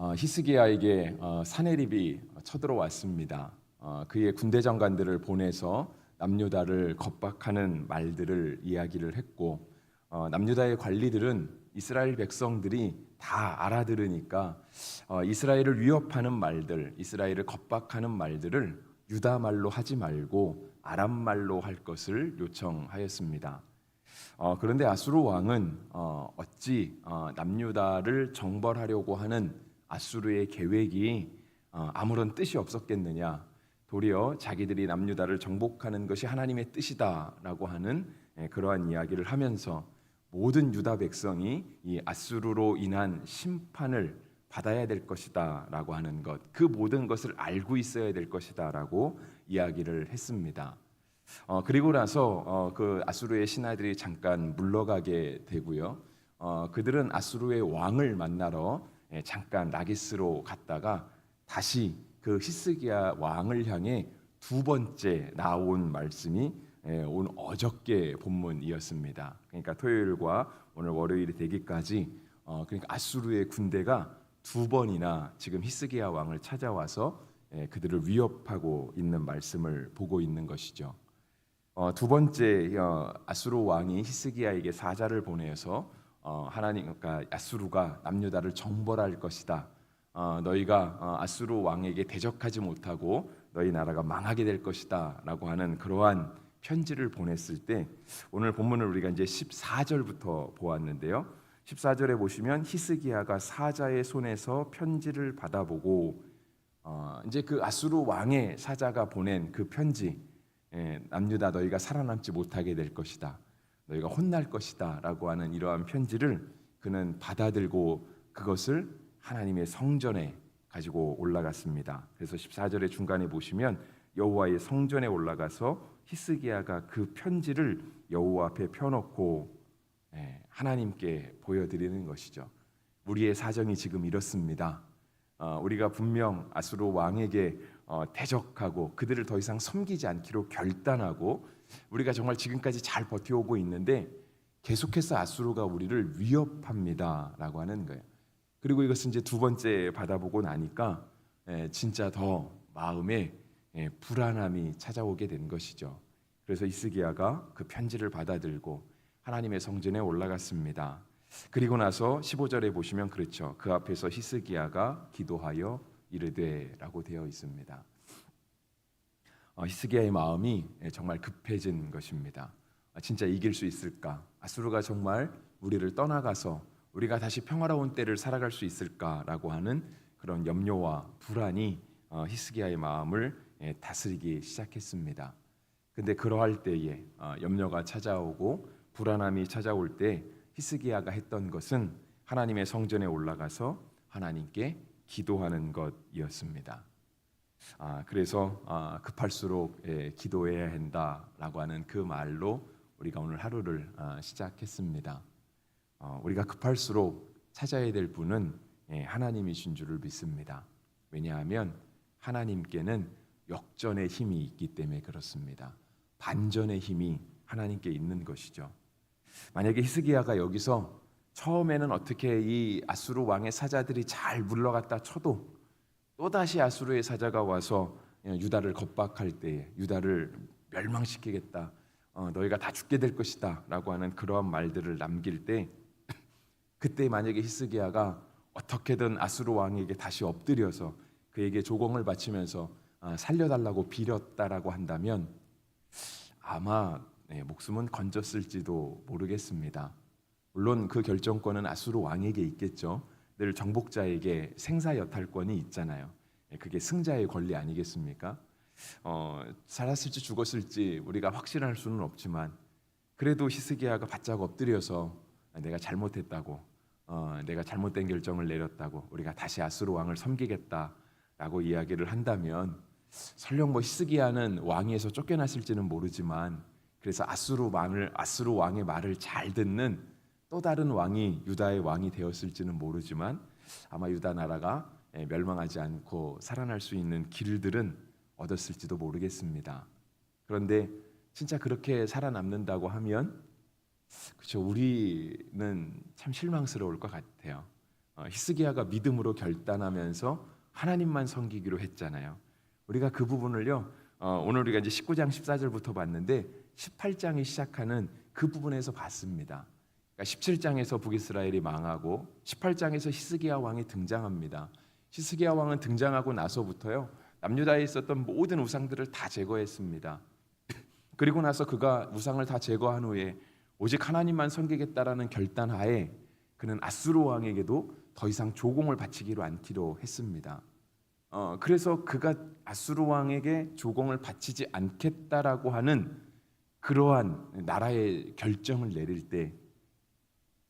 어, 히스기야에게 어, 사내립이 쳐들어왔습니다. 어, 그의 군대 장관들을 보내서 남유다를 겁박하는 말들을 이야기를 했고 어, 남유다의 관리들은 이스라엘 백성들이 다 알아들으니까 어, 이스라엘을 위협하는 말들, 이스라엘을 겁박하는 말들을 유다 말로 하지 말고 아람 말로 할 것을 요청하였습니다. 어, 그런데 아수르 왕은 어, 어찌 어, 남유다를 정벌하려고 하는 아수르의 계획이 어, 아무런 뜻이 없었겠느냐? 도리어 자기들이 남유다를 정복하는 것이 하나님의 뜻이다라고 하는 예, 그러한 이야기를 하면서 모든 유다 백성이 이 아수르로 인한 심판을 받아야 될 것이다라고 하는 것, 그 모든 것을 알고 있어야 될 것이다라고 이야기를 했습니다. 어, 그리고 나서 어, 그 아수르의 신하들이 잠깐 물러가게 되고요. 어, 그들은 아수르의 왕을 만나러 예, 잠깐 라기스로 갔다가 다시 그 히스기야 왕을 향해 두 번째 나온 말씀이 예, 오늘 어저께 본문이었습니다. 그러니까 토요일과 오늘 월요일이 되기까지 어, 그러니까 아수르의 군대가 두 번이나 지금 히스기야 왕을 찾아와서 예, 그들을 위협하고 있는 말씀을 보고 있는 것이죠. 어, 두 번째 어, 아수르 왕이 히스기야에게 사자를 보내서 어, 하나님 그러니까 아수르가 남유다를 정벌할 것이다. 어, 너희가 어, 아수르 왕에게 대적하지 못하고 너희 나라가 망하게 될 것이다라고 하는 그러한 편지를 보냈을 때 오늘 본문을 우리가 이제 14절부터 보았는데요. 14절에 보시면 히스기야가 사자의 손에서 편지를 받아보고 어, 이제 그 아수르 왕의 사자가 보낸 그 편지 예, 남유다 너희가 살아남지 못하게 될 것이다. 너희가 혼날 것이다라고 하는 이러한 편지를 그는 받아들고 그것을 하나님의 성전에 가지고 올라갔습니다. 그래서 14절의 중간에 보시면 여호와의 성전에 올라가서 히스기야가 그 편지를 여호와 앞에 펴놓고 예, 하나님께 보여드리는 것이죠. 우리의 사정이 지금 이렇습니다. 어, 우리가 분명 아수르 왕에게 어, 대적하고 그들을 더 이상 섬기지 않기로 결단하고 우리가 정말 지금까지 잘 버텨오고 있는데 계속해서 아수르가 우리를 위협합니다라고 하는 거예요. 그리고 이것은 이제 두 번째 받아보고 나니까 예, 진짜 더 마음에 예, 불안함이 찾아오게 된 것이죠. 그래서 이스기야가 그 편지를 받아들고 하나님의 성전에 올라갔습니다. 그리고 나서 15절에 보시면 그렇죠. 그 앞에서 히스기야가 기도하여 이르되라고 되어 있습니다. 어, 히스기야의 마음이 예, 정말 급해진 것입니다. 아, 진짜 이길 수 있을까? 아수르가 정말 우리를 떠나가서 우리가 다시 평화로운 때를 살아갈 수 있을까라고 하는 그런 염려와 불안이 어, 히스기야의 마음을 예, 다스리기 시작했습니다. 근데 그러할 때에 어, 염려가 찾아오고 불안함이 찾아올 때 히스기야가 했던 것은 하나님의 성전에 올라가서 하나님께 기도하는 것이었습니다. 아, 그래서 아, 급할수록 예, 기도해야 한다라고 하는 그 말로 우리가 오늘 하루를 아, 시작했습니다. 어, 우리가 급할수록 찾아야 될 분은 예, 하나님이신 줄을 믿습니다. 왜냐하면 하나님께는 역전의 힘이 있기 때문에 그렇습니다. 반전의 힘이 하나님께 있는 것이죠. 만약에 히스기야가 여기서 처음에는 어떻게 이 아수르 왕의 사자들이 잘 물러갔다 쳐도 또 다시 아수르의 사자가 와서 유다를 겁박할 때에 유다를 멸망시키겠다. 어, 너희가 다 죽게 될 것이다라고 하는 그러한 말들을 남길 때 그때 만약에 히스기야가 어떻게든 아수르 왕에게 다시 엎드려서 그에게 조공을 바치면서 아, 살려달라고 빌었다라고 한다면 아마 네, 목숨은 건졌을지도 모르겠습니다. 물론 그 결정권은 아수르 왕에게 있겠죠. 늘 정복자에게 생사 여탈권이 있잖아요. 예, 그게 승자의 권리 아니겠습니까? 어, 살았을지 죽었을지 우리가 확신할 수는 없지만 그래도 히스기야가 바짝 엎드려서 내가 잘못했다고, 어, 내가 잘못된 결정을 내렸다고, 우리가 다시 아수르 왕을 섬기겠다라고 이야기를 한다면 설령 뭐 히스기야는 왕위에서 쫓겨났을지는 모르지만 그래서 아수르 왕을 아수르 왕의 말을 잘 듣는 또 다른 왕이 유다의 왕이 되었을지는 모르지만 아마 유다 나라가 예, 멸망하지 않고 살아날 수 있는 길들은 얻었을지도 모르겠습니다. 그런데 진짜 그렇게 살아남는다고 하면 그렇죠. 우리는 참 실망스러울 것 같아요. 어, 히스기야가 믿음으로 결단하면서 하나님만 섬기기로 했잖아요. 우리가 그 부분을요. 어, 오늘 우리가 이제 19장 14절부터 봤는데 18장이 시작하는 그 부분에서 봤습니다. 그러니까 17장에서 북이스라엘이 망하고 18장에서 히스기야 왕이 등장합니다. 히스기야 왕은 등장하고 나서부터요. 남유다에 있었던 모든 우상들을 다 제거했습니다. 그리고 나서 그가 우상을 다 제거한 후에 오직 하나님만 섬기겠다라는 결단하에 그는 아수르 왕에게도 더 이상 조공을 바치기로 않기로 했습니다. 어, 그래서 그가 아수르 왕에게 조공을 바치지 않겠다라고 하는 그러한 나라의 결정을 내릴 때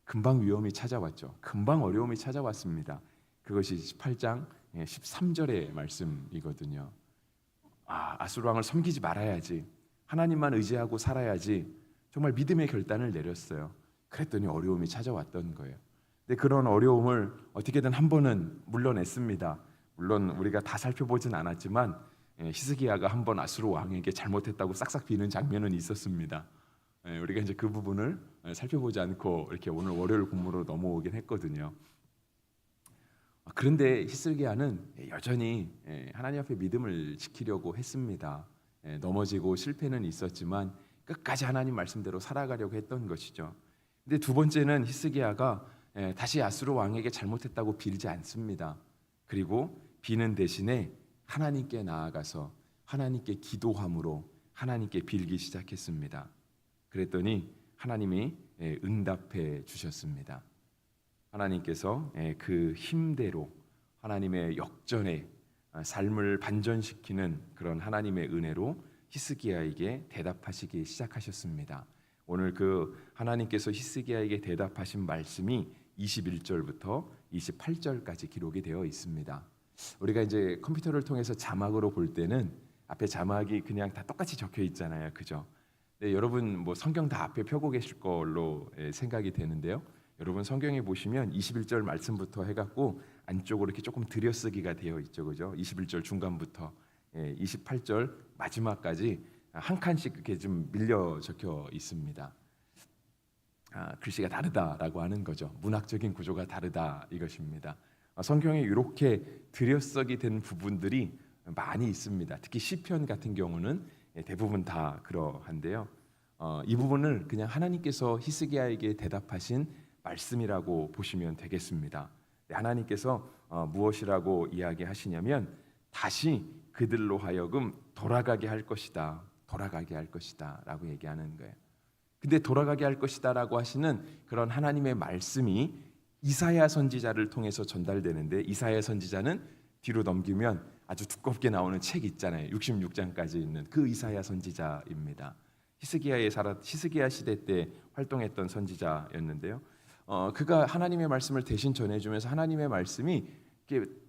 금방 위험이 찾아왔죠. 금방 어려움이 찾아왔습니다. 그것이 18장 13절의 말씀이거든요. 아, 아수르 왕을 섬기지 말아야지. 하나님만 의지하고 살아야지. 정말 믿음의 결단을 내렸어요. 그랬더니 어려움이 찾아왔던 거예요. 근데 그런 어려움을 어떻게든 한 번은 물러냈습니다. 물론 우리가 다 살펴보진 않았지만 예, 히스기야가 한 번 아수르 왕에게 잘못했다고 싹싹 비는 장면은 있었습니다. 예, 우리가 이제 그 부분을 예, 살펴보지 않고 이렇게 오늘 월요일 본문으로 넘어오긴 했거든요. 아, 그런데 히스기야는 여전히 예, 하나님 앞에 믿음을 지키려고 했습니다. 예, 넘어지고 실패는 있었지만 끝까지 하나님 말씀대로 살아가려고 했던 것이죠. 근데 두 번째는 히스기야가 예, 다시 아수르 왕에게 잘못했다고 빌지 않습니다. 그리고 비는 대신에 하나님께 나아가서 하나님께 기도함으로 하나님께 빌기 시작했습니다. 그랬더니 하나님이 예, 응답해 주셨습니다. 하나님께서 예, 그 힘대로 하나님의 역전에 아, 삶을 반전시키는 그런 하나님의 은혜로 히스기야에게 대답하시기 시작하셨습니다. 오늘 그 하나님께서 히스기야에게 대답하신 말씀이 21절부터 28절까지 기록이 되어 있습니다. 우리가 이제 컴퓨터를 통해서 자막으로 볼 때는 앞에 자막이 그냥 다 똑같이 적혀 있잖아요. 그죠? 네, 여러분 뭐 성경 다 앞에 펴고 계실 걸로 예, 생각이 되는데요. 여러분 성경에 보시면 21절 말씀부터 해갖고 안쪽으로 이렇게 조금 들여쓰기가 되어 있죠, 그죠? 21절 중간부터 예, 28절 마지막까지 한 칸씩 이렇게 좀 밀려 적혀 있습니다. 아, 글씨가 다르다라고 하는 거죠. 문학적인 구조가 다르다 이것입니다. 아, 성경에 이렇게 들여쓰기 된 부분들이 많이 있습니다. 특히 시편 같은 경우는 예, 대부분 다 그러한데요. 어, 이 부분을 그냥 하나님께서 히스기야에게 대답하신 말씀이라고 보시면 되겠습니다. 네, 하나님께서 어, 무엇이라고 이야기하시냐면 다시 그들로 하여금 돌아가게 할 것이다. 돌아가게 할 것이다라고 얘기하는 거예요. 근데 돌아가게 할 것이다라고 하시는 그런 하나님의 말씀이 이사야 선지자를 통해서 전달되는데 이사야 선지자는 뒤로 넘기면 아주 두껍게 나오는 책 있잖아요. 66장까지 있는 그 이사야 선지자입니다. 히스기야의 살아 히스기야 시대 때 활동했던 선지자였는데요. 어, 그가 하나님의 말씀을 대신 전해주면서 하나님의 말씀이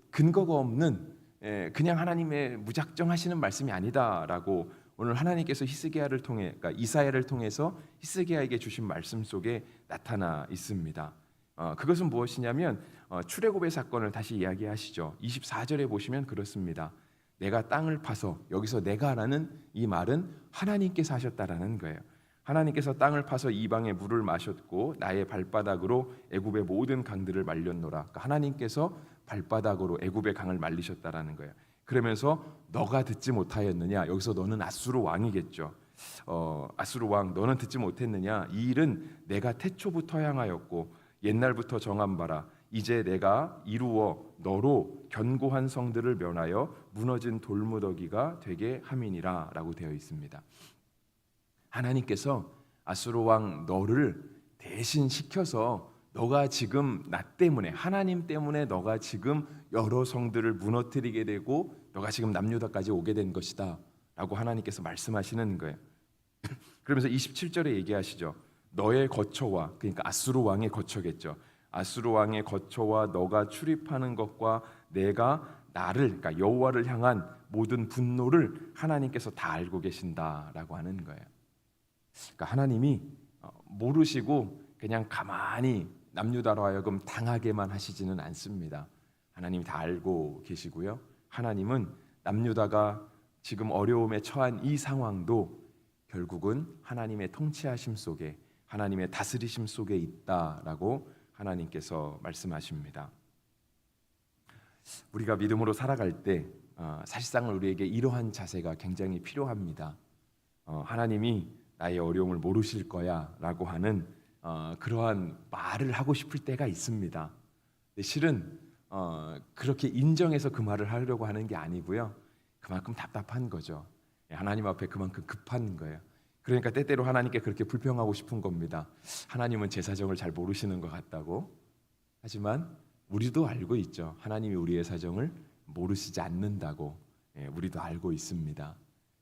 근거가 없는 예, 그냥 하나님의 무작정 하시는 말씀이 아니다라고 오늘 하나님께서 히스기야를 통해 그러니까 이사야를 통해서 히스기야에게 주신 말씀 속에 나타나 있습니다. 어, 그것은 무엇이냐면 어, 출애굽의 사건을 다시 이야기하시죠. 24절에 보시면 그렇습니다. 내가 땅을 파서 여기서 내가라는 이 말은 하나님께서 하셨다라는 거예요. 하나님께서 땅을 파서 이방의 물을 마셨고 나의 발바닥으로 애굽의 모든 강들을 말렸노라. 그러니까 하나님께서 발바닥으로 애굽의 강을 말리셨다라는 거예요. 그러면서 너가 듣지 못하였느냐? 여기서 너는 아수르 왕이겠죠. 어, 아수르 왕 너는 듣지 못했느냐? 이 일은 내가 태초부터 향하였고 옛날부터 정한 바라. 이제 내가 이루어 너로 견고한 성들을 면하여 무너진 돌무더기가 되게 함이니라라고 되어 있습니다. 하나님께서 아수르 왕 너를 대신 시켜서 너가 지금 나 때문에 하나님 때문에 너가 지금 여러 성들을 무너뜨리게 되고 너가 지금 남유다까지 오게 된 것이다라고 하나님께서 말씀하시는 거예요. 그러면서 27절에 얘기하시죠. 너의 거처와 그러니까 아수르 왕의 거처겠죠. 아수르 왕의 거처와 너가 출입하는 것과 내가 나를 그러니까 여호와를 향한 모든 분노를 하나님께서 다 알고 계신다라고 하는 거예요. 그러니까 하나님이 어, 모르시고 그냥 가만히 남유다로 하여금 당하게만 하시지는 않습니다. 하나님이 다 알고 계시고요. 하나님은 남유다가 지금 어려움에 처한 이 상황도 결국은 하나님의 통치하심 속에 하나님의 다스리심 속에 있다라고 하나님께서 말씀하십니다. 우리가 믿음으로 살아갈 때 어, 사실상 우리에게 이러한 자세가 굉장히 필요합니다. 어, 하나님이 나의 어려움을 모르실 거야라고 하는 어, 그러한 말을 하고 싶을 때가 있습니다. 실은 어, 그렇게 인정해서 그 말을 하려고 하는 게 아니고요. 그만큼 답답한 거죠. 예, 하나님 앞에 그만큼 급한 거예요. 그러니까 때때로 하나님께 그렇게 불평하고 싶은 겁니다. 하나님은 제 사정을 잘 모르시는 것 같다고. 하지만 우리도 알고 있죠. 하나님이 우리의 사정을 모르시지 않는다고. 예, 우리도 알고 있습니다.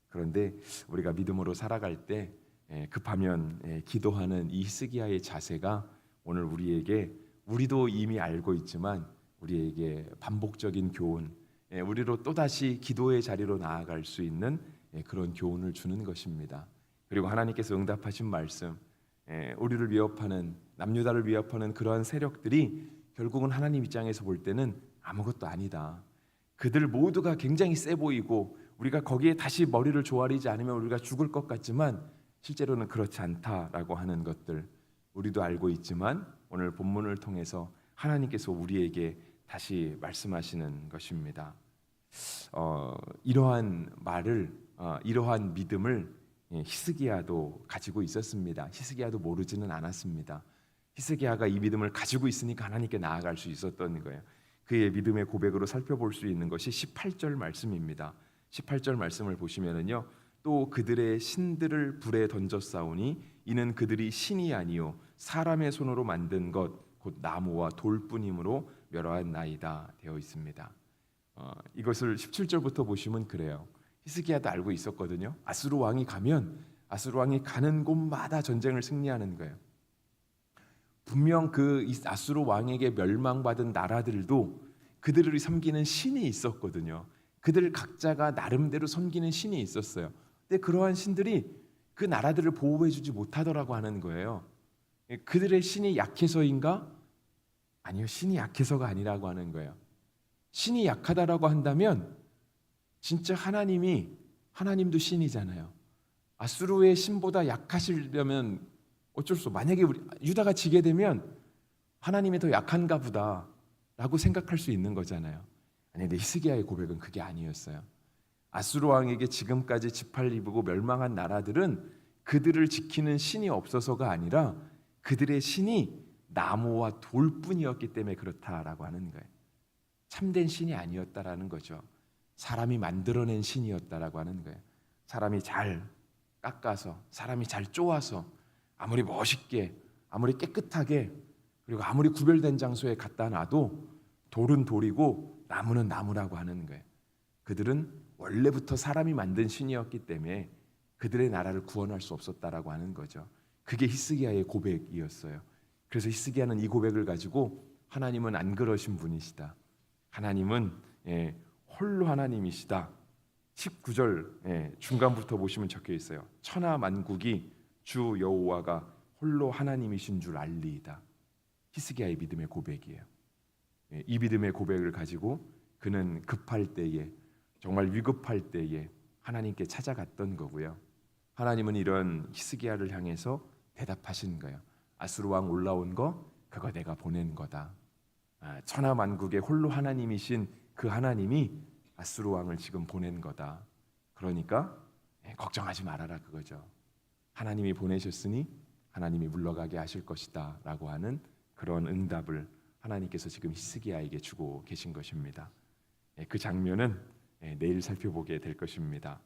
그런데 우리가 믿음으로 살아갈 때 예, 급하면 예, 기도하는 이 히스기야의 자세가 오늘 우리에게 우리도 이미 알고 있지만 우리에게 반복적인 교훈, 예, 우리로 또 다시 기도의 자리로 나아갈 수 있는 예, 그런 교훈을 주는 것입니다. 그리고 하나님께서 응답하신 말씀, 예, 우리를 위협하는 남유다를 위협하는 그러한 세력들이 결국은 하나님 입장에서 볼 때는 아무것도 아니다. 그들 모두가 굉장히 세 보이고 우리가 거기에 다시 머리를 조아리지 않으면 우리가 죽을 것 같지만 실제로는 그렇지 않다라고 하는 것들 우리도 알고 있지만 오늘 본문을 통해서 하나님께서 우리에게 다시 말씀하시는 것입니다. 어, 이러한 말을 어, 이러한 믿음을 예, 히스기야도 가지고 있었습니다. 히스기야도 모르지는 않았습니다. 히스기야가 이 믿음을 가지고 있으니까 하나님께 나아갈 수 있었던 거예요. 그의 믿음의 고백으로 살펴볼 수 있는 것이 18절 말씀입니다. 18절 말씀을 보시면은요. 또 그들의 신들을 불에 싸우니 이는 그들이 신이 아니요 사람의 손으로 만든 것 곧 나무와 돌뿐이므로 멸어한 나이다 되어 있습니다. 어, 이것을 17절부터 보시면 그래요. 히스기야도 알고 있었거든요. 아수르 왕이 가면 아수르 왕이 가는 곳마다 전쟁을 승리하는 거예요. 분명 그이 아수르 왕에게 멸망받은 나라들도 그들을 섬기는 신이 있었거든요. 그들 각자가 나름대로 섬기는 신이 있었어요. 근데 그러한 신들이 그 나라들을 보호해주지 못하더라고 하는 거예요. 그들의 신이 약해서인가? 아니요, 신이 약해서가 아니라고 하는 거예요. 신이 약하다라고 한다면 진짜 하나님이 하나님도 신이잖아요. 아수르의 신보다 약하시려면 어쩔 수. 만약에 우리 유다가 지게 되면 하나님이 더 약한가 보다라고 생각할 수 있는 거잖아요. 아니 근데 히스기야의 고백은 그게 아니었어요. 아수르 왕에게 지금까지 입고 멸망한 나라들은 그들을 지키는 신이 없어서가 아니라 그들의 신이 나무와 돌뿐이었기 때문에 그렇다라고 하는 거예요. 참된 신이 아니었다라는 거죠. 사람이 만들어낸 신이었다라고 하는 거예요. 사람이 잘 깎아서, 사람이 잘 쪼아서 아무리 멋있게, 아무리 깨끗하게 그리고 아무리 구별된 장소에 갖다 놔도 돌은 돌이고 나무는 나무라고 하는 거예요. 그들은 원래부터 사람이 만든 신이었기 때문에 그들의 나라를 구원할 수 없었다라고 하는 거죠. 그게 히스기야의 고백이었어요. 그래서 히스기야는 이 고백을 가지고 하나님은 안 그러신 분이시다. 하나님은 예, 홀로 하나님이시다. 19절 예, 중간부터 보시면 적혀 있어요. 천하 만국이 주 여호와가 홀로 하나님이신 줄 알리이다. 히스기야의 믿음의 고백이에요. 예, 이 믿음의 고백을 가지고 그는 급할 때에 정말 위급할 때에 하나님께 찾아갔던 거고요. 하나님은 이런 히스기야를 향해서 대답하신 거예요. 아수르 왕 올라온 거 그거 내가 보낸 거다. 아, 천하 만국의 홀로 하나님이신 그 하나님이 아수르 왕을 지금 보낸 거다. 그러니까 예, 걱정하지 말아라 그거죠. 하나님이 보내셨으니 하나님이 물러가게 하실 것이다라고 하는 그런 응답을 하나님께서 지금 히스기야에게 주고 계신 것입니다. 예, 그 장면은 예, 내일 살펴보게 될 것입니다.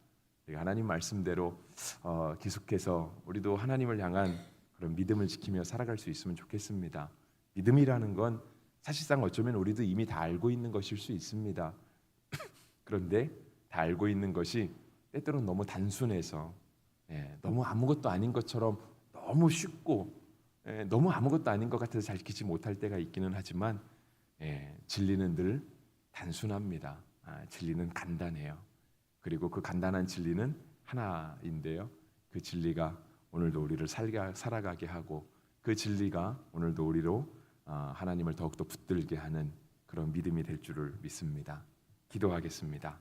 하나님 말씀대로 어, 계속해서 우리도 하나님을 향한 그런 믿음을 지키며 살아갈 수 있으면 좋겠습니다. 믿음이라는 건 사실상 어쩌면 우리도 이미 다 알고 있는 것일 수 있습니다. 그런데 다 알고 있는 것이 때때로는 너무 단순해서 예, 너무 아무것도 아닌 것처럼 너무 쉽고 예, 너무 아무것도 아닌 것 같아서 잘 지키지 못할 때가 있기는 하지만 예, 진리는 늘 단순합니다. 아, 진리는 간단해요. 그리고 그 간단한 진리는 하나인데요. 그 진리가 오늘도 우리를 살가, 살아가게 하고 그 진리가 오늘도 우리로 아, 하나님을 더욱더 붙들게 하는 그런 믿음이 될 줄을 믿습니다. 기도하겠습니다.